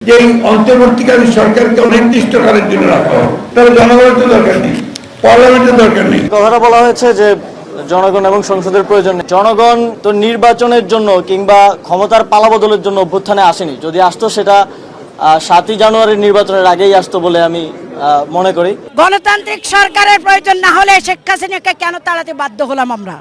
যে এই অন্তর্বর্তীকালীন সরকারকে অনির্দিষ্টকালের জন্য রাখা। হয় তাহলে জনগণের তো দরকার নেই পার্লামেন্টের দরকার নেই। কথাটা বলা হয়েছে যে জনগণ এবং সংসদের প্রয়োজন নেই। জনগণ তো নির্বাচনের জন্য কিংবা ক্ষমতার পালাবদলের জন্য অভ্যুত্থানে আসেনি। যদি আসতো সেটা সাতই জানুয়ারির নির্বাচনের আগেই আসতো বলে আমি আহ, মনে করি। গণতান্ত্রিক সরকারের প্রয়োজন না হলে শেখ হাসিনাকে কেন তাড়াতে বাধ্য হলাম আমরা?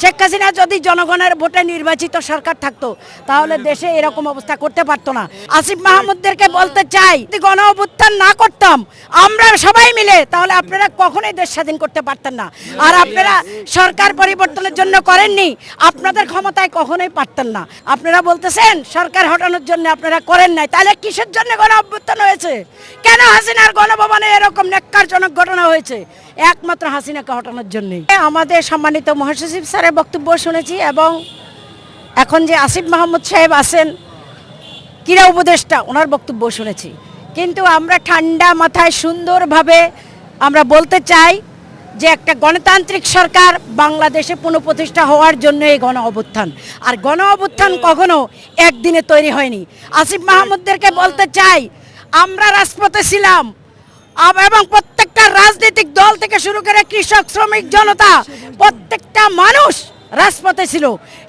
শেখ হাসিনা যদি জনগণের ভোটে নির্বাচিত সরকার থাকতো, তাহলে দেশে এরকম অবস্থা করতে পারতো না। আসিফ মাহমুদদেরকে বলতে চাই গণ অভ্যুত্থান না করতাম, আমরা সবাই মিলে, তাহলে আপনারা কখনোই দেশ স্বাধীন করতে পারতেন না। আর আপনারা সরকার পরিবর্তনের জন্য করেননি, আপনাদের ক্ষমতায় কখনোই পারতেন না। আপনারা বলতেছেন, সরকার হটানোর জন্য আপনারা করেন নাই। তাহলে কিসের জন্য গণ অভ্যুত্থান হয়েছে? কেন হাসিনার গণভবনে এরকম নেককারজনক ঘটনা হয়েছে? একমাত্র হাসিনাকে হটানোর জন্যই। আমাদের সম্মানিত মহাসচিব স্যারের বক্তব্য শুনেছি এবং এখন যে আসিফ মাহমুদ সাহেব আছেন, ক্রীড়া উপদেষ্টা, ওনার বক্তব্য শুনেছি। কিন্তু আমরা ঠান্ডা মাথায় সুন্দরভাবে আমরা বলতে চাই যে একটা গণতান্ত্রিক সরকার বাংলাদেশে পুনঃপ্রতিষ্ঠা হওয়ার জন্য এই গণ অভ্যুত্থান। আর গণ অভ্যুত্থান কখনো একদিনে তৈরি হয়নি। আসিফ মাহমুদদেরকে বলতে চাই, আমরা রাজপথে ছিলাম এবং প্রত্যেকটা রাজনৈতিক দল থেকে শুরু করে কৃষক, শ্রমিক, জনতা প্রত্যেকটা মানুষ রাজপথে ছিল।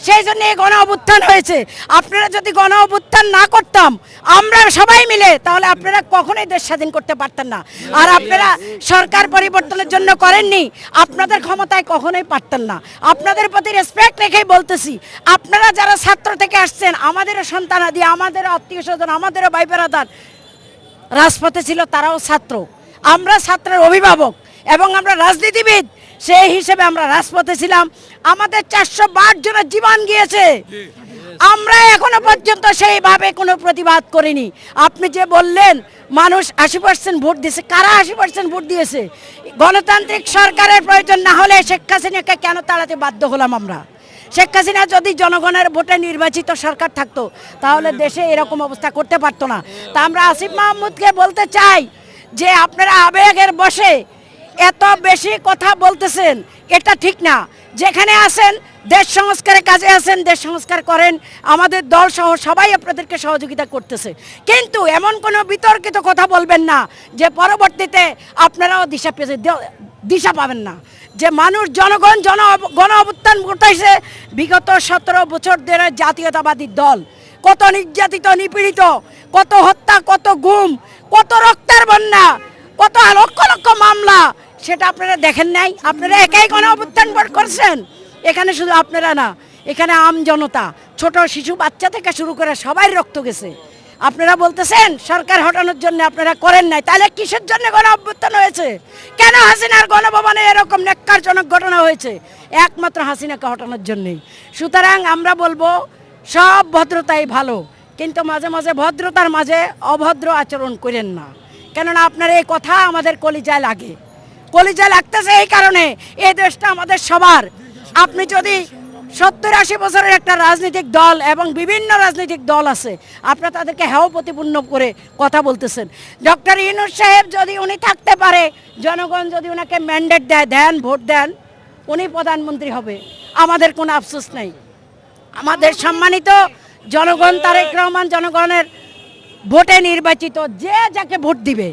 সেই জন্য এই গণ অভ্যুত্থান হয়েছে। আপনারা যদি গণ অভ্যুত্থান না করতাম, আমরা সবাই মিলে, তাহলে আপনারা কখনোই দেশ স্বাধীন করতে পারতেন না। আর আপনারা সরকার পরিবর্তনের জন্য করেননি, আপনাদের ক্ষমতায় কখনোই পারতেন না। আপনাদের প্রতি রেসপেক্ট রেখেই বলতেছি, আপনারা যারা ছাত্র থেকে আসছেন, আমাদেরও সন্তানাদি, আমাদেরও আত্মীয় স্বজন, আমাদেরও ভাই বেড়াদার রাজপথে ছিল, তারাও ছাত্র। আমরা ছাত্রের অভিভাবক এবং আমরা রাজনীতিবিদ সেই হিসেবে আমরা রাজপথে ছিলাম। আমাদের চারশো বার জনের জীবন গিয়েছে। আমরা এখনও পর্যন্ত সেইভাবে কোনো প্রতিবাদ করিনি। আপনি যে বললেন মানুষ আশি পার্সেন্ট ভোট দিয়েছে কারা আশি পার্সেন্ট ভোট দিয়েছে? গণতান্ত্রিক সরকারের প্রয়োজন না হলে শেখ হাসিনাকে কেন তাড়াতে বাধ্য হলাম আমরা? শেখ হাসিনা যদি জনগণের ভোটে নির্বাচিত সরকার থাকতো তাহলে দেশে এরকম অবস্থা করতে পারতো না। তা আমরা আসিফ মাহমুদকে বলতে চাই যে আপনারা আবেগের বসে এত বেশি কথা বলতেছেন, এটা ঠিক না। যেখানে আছেন, দেশ সংস্কারের কাজে আছেন, দেশ সংস্কার করেন, আমাদের দল সহ সবাই আপনাদেরকে সহযোগিতা করতেছে। কিন্তু এমন কোনো বিতর্কিত কথা বলবেন না, যে পরবর্তীতে আপনারাও দিশা পেয়ে দিশা পাবেন না। যে মানুষ জনগণ, জন গণ অভ্যুত্থান ঘটাইছে, বিগত সতেরো বছর ধরে জাতীয়তাবাদী দল। কত নির্যাতিত, নিপীড়িত, কত হত্যা, কত গুম, কত রক্তের বন্যা, কত লক্ষ লক্ষ মামলা, সেটা আপনারা দেখেন নাই। আপনারা একাই অভ্যুত্থান বার করছেন। এখানে শুধু আপনারা না, এখানে আম জনতা, ছোট শিশু বাচ্চা থেকে শুরু করে সবাই রক্ত গেছে। আপনারা বলতেছেন, সরকার হটানোর জন্য আপনারা করেন নাই। তাহলে কিসের জন্য গণ অভ্যুত্থান হয়েছে? কেন হাসিনার গণভবনে এরকম নেককারজনক ঘটনা হয়েছে? একমাত্র হাসিনাকে হটানোর জন্যই। সুতরাং আমরা বলব সব ভদ্রতাই ভালো, কিন্তু মাঝে মাঝে ভদ্রতার মাঝে অভদ্র আচরণ করেন না। কেননা আপনার এই কথা আমাদের কলিজায় লাগে। কলিজায় লাগতেছে এই কারণে এই দেশটা আমাদের সবার। আপনি যদি সত্তর আশি বছরের একটা রাজনৈতিক দল এবং বিভিন্ন রাজনৈতিক দল আছে, আপনারা তাদেরকে হেও প্রতিপূর্ণ করে কথা বলতেছেন। ডক্টর ইনুস সাহেব যদি উনি থাকতে পারে, জনগণ যদি ওনাকে ম্যান্ডেট দেয়, দেন, ভোট দেন, উনি প্রধানমন্ত্রী হবে। আমাদের কোনো আফসোস নেই। আমাদের সম্মানিত জনগণ তারেক রহমান জনগণের ভোটে নির্বাচিত, যে যাকে ভোট দিবে।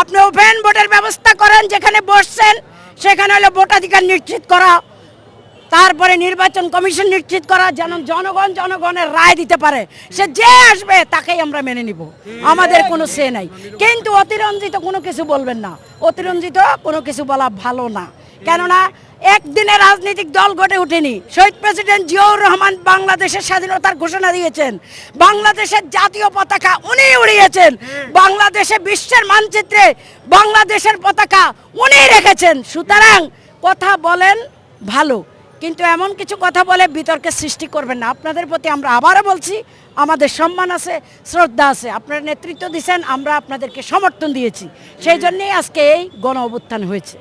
আপনি ওপেন ভোটের ব্যবস্থা করেন, যেখানে বসছেন, সেখানে হলো ভোটাধিকার নিশ্চিত করা, তারপরে নির্বাচন কমিশন নিশ্চিত করা, যেন জনগণ জনগণের রায় দিতে পারে। সে যে আসবে, তাকেই আমরা মেনে নিব। আমাদের কোনো সে নাই। কিন্তু অতিরঞ্জিত কোনো কিছু বলবেন না। অতিরঞ্জিত কোনো কিছু বলা ভালো না। কেননা একদিনে রাজনৈতিক দল গড়ে ওঠেনি। শহীদ প্রেসিডেন্ট জিয়াউর রহমান বাংলাদেশের স্বাধীনতার ঘোষণা দিয়েছেন। বাংলাদেশের জাতীয় পতাকা উনি উড়িয়েছেন। বাংলাদেশে বিশ্বের মানচিত্রে বাংলাদেশের পতাকা উনি রেখেছেন। সুতরাং কথা বলেন ভালো, কিন্তু এমন কিছু কথা বলে বিতর্কের সৃষ্টি করবেন না। আপনাদের প্রতি আমরা আবারও বলছি, আমাদের সম্মান আছে, শ্রদ্ধা আছে। আপনারা নেতৃত্ব দিয়েছেন, আমরা আপনাদেরকে সমর্থন দিয়েছি। সেই জন্যেই আজকে এই গণ অভ্যুত্থান হয়েছে।